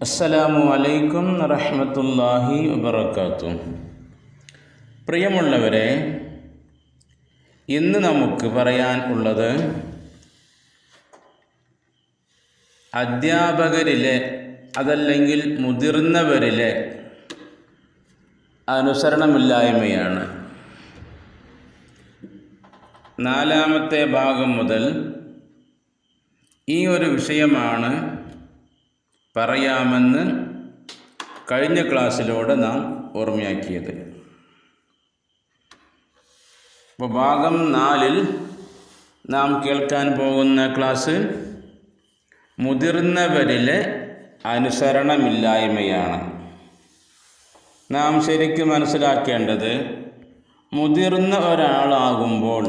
അസ്സലാമു അലൈക്കും റഹ്മത്തുല്ലാഹി വബർക്കാത്തു പ്രിയമുള്ളവരെ ഇന്ന് നമുക്ക് പറയാൻ ഉള്ളത് അധ്യാപകരിലെ അതല്ലെങ്കിൽ മുതിർന്നവരിലെ അനുസരണമില്ലായ്മയാണ്. നാലാമത്തെ ഭാഗം മുതൽ ഈ ഒരു വിഷയമാണ് പറയാമെന്ന് കഴിഞ്ഞ ക്ലാസ്സിലൂടെ നാം ഓർമ്മയാക്കിയത്. അപ്പോൾ ഭാഗം നാലിൽ നാം കേൾക്കാൻ പോകുന്ന ക്ലാസ് മുതിർന്നവരിലെ അനുസരണമില്ലായ്മയാണ്. നാം ശരിക്കും മനസ്സിലാക്കേണ്ടത് മുതിർന്ന ഒരാളാകുമ്പോൾ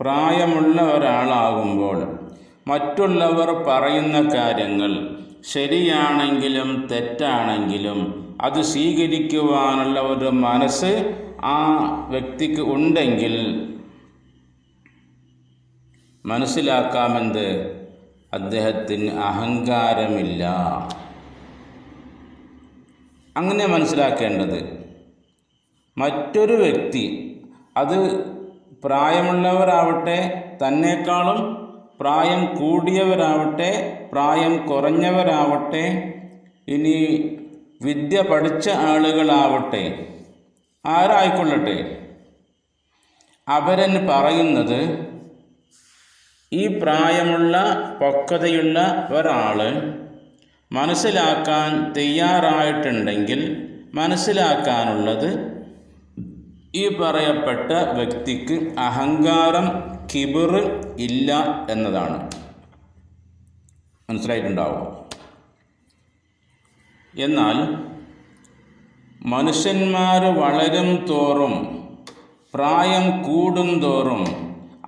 പ്രായമുള്ള ഒരാളാകുമ്പോൾ മറ്റുള്ളവർ പറയുന്ന കാര്യങ്ങൾ ശരിയാണെങ്കിലും തെറ്റാണെങ്കിലും അത് സ്വീകരിക്കുവാനുള്ള ഒരു മനസ്സ് ആ വ്യക്തിക്ക് ഉണ്ടെങ്കിൽ മനസ്സിലാക്കാമെന്ത്? അദ്ദേഹത്തിന് അഹങ്കാരമില്ല. അങ്ങനെ മനസ്സിലാക്കേണ്ടത് മറ്റൊരു വ്യക്തി അത് പ്രായമുള്ളവരാവട്ടെ തന്നെക്കാളും പ്രായം കൂടിയവരാവട്ടെ പ്രായം കുറഞ്ഞവരാവട്ടെ ഇനി വിദ്യ പഠിച്ച ആളുകളാവട്ടെ ആരായിക്കൊള്ളട്ടെ? അവരൻ പറയുന്നത് ഈ പ്രായമുള്ള പക്വതയുള്ള ഒരാൾ മനസ്സിലാക്കാൻ തയ്യാറായിട്ടുണ്ടെങ്കിൽ മനസ്സിലാക്കാനുള്ളത് ഈ പറയപ്പെട്ട വ്യക്തിക്ക് അഹങ്കാരം കിബിർ ഇല്ല എന്നതാണ്. മനസ്സിലായിട്ടുണ്ടാവും. എന്നാൽ മനുഷ്യന്മാർ വളരും തോറും പ്രായം കൂടും തോറും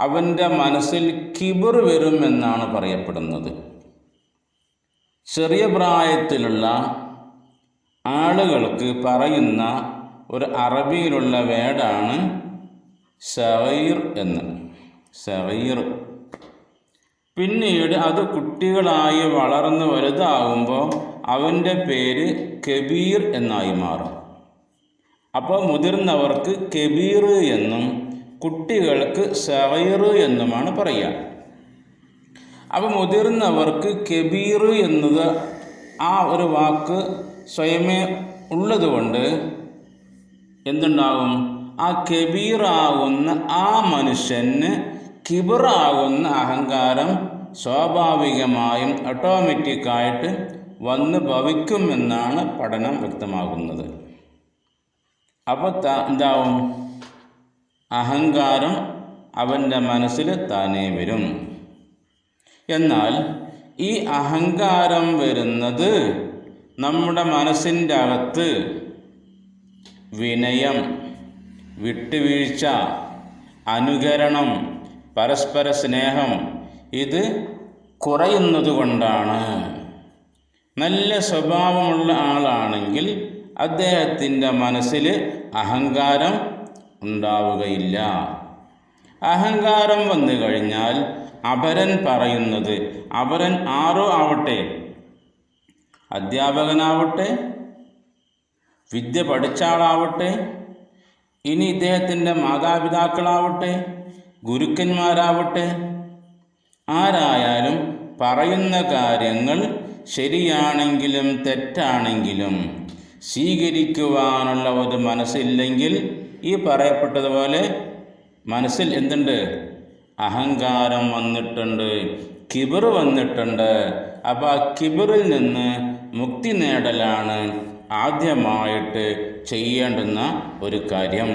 അവന്റെ മനസ്സിൽ കിബിർ വരുമെന്നാണ് പറയപ്പെടുന്നത്. ചെറിയ പ്രായത്തിലുള്ള ആളുകൾക്ക് പറയുന്ന ഒരു അറബിയിലുള്ള വേടാണ് സവൈർ എന്ന്. സഹീർ പിന്നീട് അത് കുട്ടികളായി വളർന്ന് വലുതാകുമ്പോൾ അവന്റെ പേര് കബീർ എന്നായി മാറും. അപ്പോൾ മുതിർന്നവർക്ക് കബീർ എന്നും കുട്ടികൾക്ക് സഹീർ എന്നുമാണ് പറയുക അപ്പോൾ മുതിർന്നവർക്ക് കബീർ എന്നത് ആ ഒരു വാക്ക് സ്വയമേ ഉള്ളതുകൊണ്ട് എന്തുണ്ടാകും ആ കബീറാകുന്ന ആ മനുഷ്യന് കിബിറാകുന്ന അഹങ്കാരം സ്വാഭാവികമായും ഓട്ടോമാറ്റിക്കായിട്ട് വന്ന് ഭവിക്കുമെന്നാണ് പഠനം വ്യക്തമാകുന്നത്. അപ്പോൾ ത എന്താവും? അഹങ്കാരം അവന്റെ മനസ്സിൽ താനേ വരും. എന്നാൽ ഈ അഹങ്കാരം വരുന്നത് നമ്മുടെ മനസ്സിന്റെ അകത്ത് വിനയം വിട്ടുവീഴ്ച അനുകരണം പരസ്പര സ്നേഹം ഇത് കുറയുന്നത് കൊണ്ടാണ്. നല്ല സ്വഭാവമുള്ള ആളാണെങ്കിൽ അദ്ദേഹത്തിന്റെ മനസ്സിൽ അഹങ്കാരം ഉണ്ടാവുകയില്ല. അഹങ്കാരം വന്നു കഴിഞ്ഞാൽ അപരൻ പറയുന്നത് അപരൻ ആരോ ആവട്ടെ അധ്യാപകനാവട്ടെ വിദ്യ പഠിച്ച ആളാവട്ടെ ഇനി ഇദ്ദേഹത്തിന്റെ മാതാപിതാക്കളാവട്ടെ ഗുരുക്കന്മാരാവട്ടെ ആരായാലും പറയുന്ന കാര്യങ്ങൾ ശരിയാണെങ്കിലും തെറ്റാണെങ്കിലും സ്വീകരിക്കുവാനുള്ള ഒരു മനസ്സില്ലെങ്കിൽ ഈ പറയപ്പെട്ടതുപോലെ മനസ്സിൽ എന്തുണ്ട്? അഹങ്കാരം വന്നിട്ടുണ്ട് കിബിർ വന്നിട്ടുണ്ട്. അപ്പോൾ ആ കിബിറിൽ നിന്ന് മുക്തി നേടലാണ് ആദ്യമായിട്ട് ചെയ്യേണ്ടുന്ന ഒരു കാര്യം.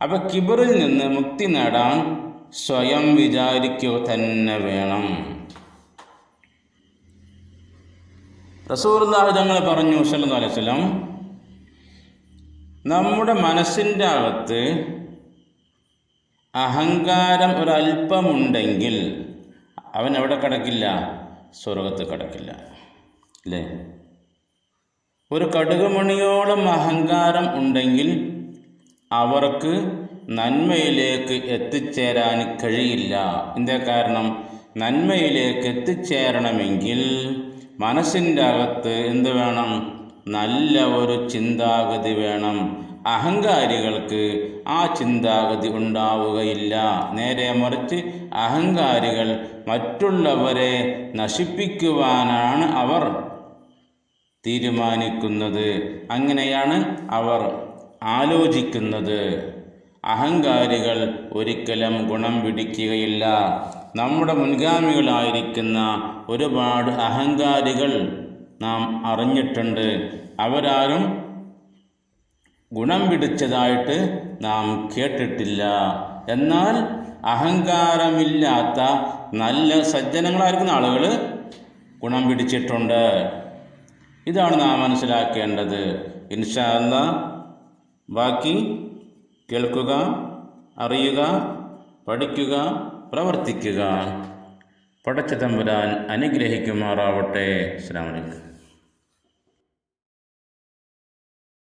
അപ്പോൾ കിബിറിൽ നിന്ന് മുക്തി നേടാൻ സ്വയം വിചാരിക്കുക തന്നെ വേണം. റസൂർദാഹ് തങ്ങൾ പറഞ്ഞു സല്ലു അലൈഹി സ്വലം നമ്മുടെ മനസ്സിന്റെ അകത്ത് അഹങ്കാരം ഒരല്പമുണ്ടെങ്കിൽ അവൻ എവിടെ കിടക്കില്ല? സ്വർഗത്ത് കിടക്കില്ല. അല്ലേ? ഒരു കടുകുമണിയോളം അഹങ്കാരം ഉണ്ടെങ്കിൽ അവർക്ക് നന്മയിലേക്ക് എത്തിച്ചേരാൻ കഴിയില്ല. എന്താ കാരണം? നന്മയിലേക്ക് എത്തിച്ചേരണമെങ്കിൽ മനസ്സിന്റെ അകത്ത് എന്ത് വേണം? നല്ല ഒരു ചിന്താഗതി വേണം. അഹങ്കാരികൾക്ക് ആ ചിന്താഗതി ഉണ്ടാവുകയില്ല. നേരെ മറിച്ച് അഹങ്കാരികൾ മറ്റുള്ളവരെ നശിപ്പിക്കുവാനാണ് അവർ തീരുമാനിക്കുന്നത്. അങ്ങനെയാണ് അവർ ആലോചിക്കുന്നത്. അഹങ്കാരികൾ ഒരിക്കലും ഗുണം പിടിക്കുകയില്ല. നമ്മുടെ മുൻഗാമികളായിരിക്കുന്ന ഒരുപാട് അഹങ്കാരികൾ നാം അറിഞ്ഞിട്ടുണ്ട്. അവരാരും ഗുണം പിടിച്ചതായിട്ട് നാം കേട്ടിട്ടില്ല. എന്നാൽ അഹങ്കാരമില്ലാത്ത നല്ല സജ്ജനങ്ങളായിരിക്കുന്ന ആളുകൾ ഗുണം പിടിച്ചിട്ടുണ്ട്. ഇതാണ് നാം മനസ്സിലാക്കേണ്ടത്. ഇൻഷാ അല്ലാ ബാക്കി കേൾക്കുക അറിയുക പഠിക്കുക പ്രവർത്തിക്കുക. പടച്ച തമ്പുരാൻ അനുഗ്രഹിക്കുമാറാവട്ടെ. അസ്സാം വലൈക്കും